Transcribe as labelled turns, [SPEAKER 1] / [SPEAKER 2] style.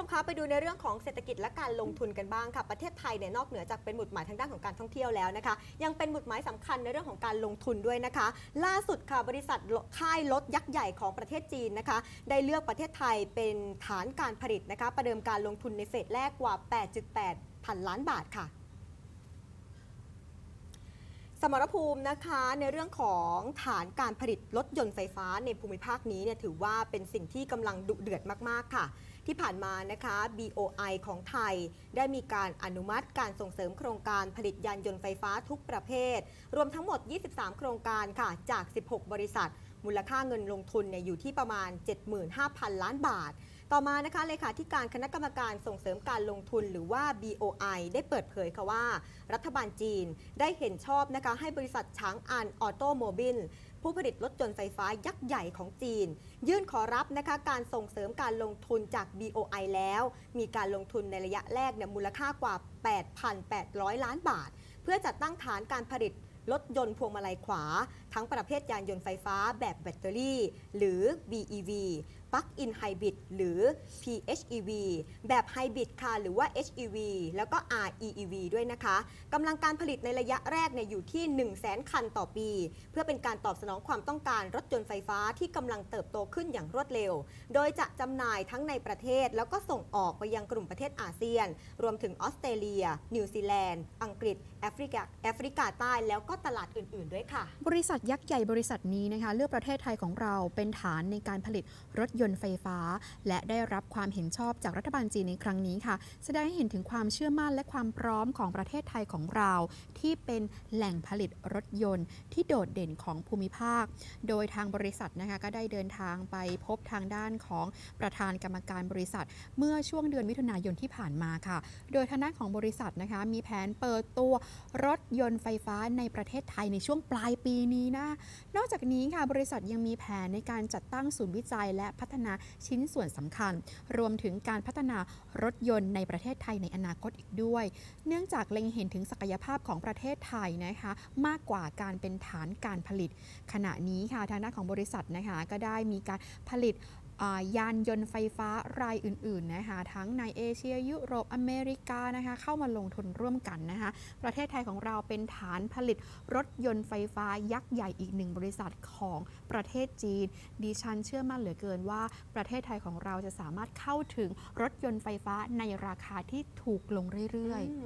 [SPEAKER 1] ชมคะไปดูในเรื่องของเศรษฐกิจและการลงทุนกันบ้างค่ะ ประเทศไทยเนี่ยนอกเหนือจากเป็นหมุดหมายทางด้านของการท่องเที่ยวแล้วนะคะ ยังเป็นหมุดหมายสำคัญในเรื่องของการลงทุนด้วยนะคะ ล่าสุดค่ะบริษัทค่ายรถยักษ์ใหญ่ของประเทศจีนนะคะ ได้เลือกประเทศไทยเป็นฐานการผลิตนะคะ ประเดิมการลงทุนในเฟสแรกกว่า 8.8 พันล้านบาทค่ะ สมรภูมินะคะในเรื่องของฐานการผลิตรถยนต์ไฟฟ้าในภูมิภาคนี้เนี่ยถือว่าเป็นสิ่งที่กำลังดุเดือดมากๆค่ะ ที่ผ่านมานะคะ BOI ของไทย ได้มีการอนุมัติการส่งเสริมโครงการผลิตยานยนต์ไฟฟ้าทุกประเภท รวมทั้งหมด 23 โครงการค่ะ จาก 16 บริษัท มูลค่าเงินลงทุนเนี่ยอยู่ที่ประมาณ 75,000 ล้านบาท ต่อมานะคะเลขาธิการคณะกรรมการส่งเสริมการลงทุนหรือว่า BOI ได้เปิดเผยค่ะว่า รัฐบาลจีนได้เห็นชอบนะคะให้บริษัทช้างอันออโตโมบิลผู้ผลิตรถยนต์ไฟฟ้ายักษ์ใหญ่ของจีน ยื่นขอรับนะคะการส่งเสริมการลงทุนจาก BOI แล้ว มีการลงทุนในระยะแรกเนี่ยมูลค่ากว่า 8,800 ล้านบาท เพื่อจัดตั้งฐานการผลิตรถยนต์พวงมาลัยขวา ทั้งประเภทยานยนต์ไฟฟ้าแบบแบตเตอรี่ หรือ BEV Plug-in Hybrid หรือ PHEV แบบไฮบริดค่ะหรือว่า HEV แล้วก็ REEV ด้วยนะคะกำลังการผลิตในระยะแรกเนี่ยอยู่ที่ 1 0 0 0 0แคันต่อปี เพื่อเป็นการตอบสนองความต้องการรถยนต์ไฟฟ้าที่กำลังเติบโตขึ้นอย่างรวดเร็ว โดยจะจำหน่ายทั้งในประเทศ แล้วก็ส่งออกไปยังกลุ่มประเทศอาเซียน รวมถึงออสเตรเลีย นิวซีแลนด์ อังกฤษแอฟริกาแอฟริกาใต้แล้วก็ตลาดอื่น ๆ ด้วยค่ะ
[SPEAKER 2] บริษัทยักษ์ใหญ่บริษัทนี้นะคะเลือกประเทศไทยของเราเป็นฐานในการผลิตรถยยนต์ไฟฟ้า และได้รับความเห็นชอบจากรัฐบาลจีนในครั้งนี้ค่ะ แสดงให้เห็นถึงความเชื่อมั่นและความพร้อมของประเทศไทยของเรา ที่เป็นแหล่งผลิตรถยนต์ที่โดดเด่นของภูมิภาค โดยทางบริษัทนะคะก็ได้เดินทางไปพบทางด้านของประธานกรรมการบริษัท เมื่อช่วงเดือนมิถุนายนที่ผ่านมาค่ะ โดยทางด้านของบริษัทนะคะมีแผนเปิดตัวรถยนต์ไฟฟ้าในประเทศไทยในช่วงปลายปีนี้นะ นอกจากนี้ค่ะบริษัทยังมีแผนในการจัดตั้งศูนย์วิจัยและพัฒนาชิ้นส่วนสำคัญ รวมถึงการพัฒนารถยนต์ในประเทศไทยในอนาคตอีกด้วย เนื่องจากเล็งเห็นถึงศักยภาพของประเทศไทยนะคะมากกว่าการเป็นฐานการผลิต ขณะนี้ค่ะทางด้านของบริษัทนะคะก็ได้มีการผลิต ยานยนต์ไฟฟ้ารายอื่นๆนะคะทั้งในเอเชียยุโรปอเมริกานะคะเข้ามาลงทุนร่วมกันนะคะประเทศไทยของเราเป็นฐานผลิตรถยนต์ไฟฟ้ายักษ์ใหญ่อีกหนึ่งบริษัทของประเทศจีน ดิฉันเชื่อมั่นเหลือเกินว่าประเทศไทยของเราจะสามารถเข้าถึงรถยนต์ไฟฟ้าในราคาที่ถูกลงเรื่อยๆ